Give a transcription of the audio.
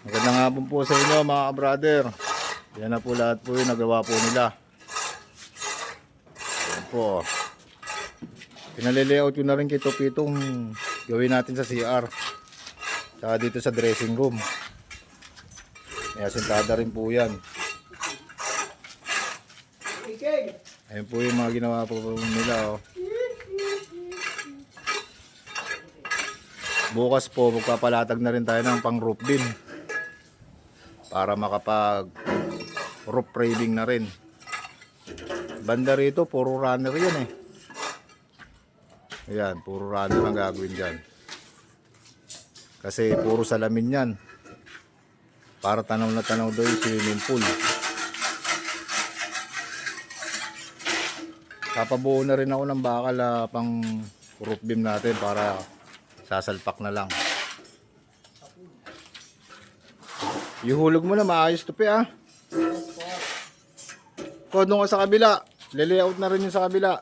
Magandang hapon po sa inyo mga brother. Yan na po lahat po yung nagawa po nila. Yan po. Pinalilayout ko na rin kito pitong gawin natin sa CR. Saka dito sa dressing room. May asentada rin po yan. Ayun po yung mga ginawa po nila. Oh. Bukas po magpapalatag na rin tayo ng pang roof din. Para makapag roof framing na rin. Banda rito, puro runner yan eh. Ayan, puro runner ang gagawin dyan. Kasi puro salamin yan. Para tanaw na tanaw daw yung swimming pool. Papabuo na rin ako ng bakal ah, pang roof beam natin para sasalpak na lang. Ihulog mo na maayos to pe ah. Kodong ka sa kabila. Lalayout na rin yung sa kabila.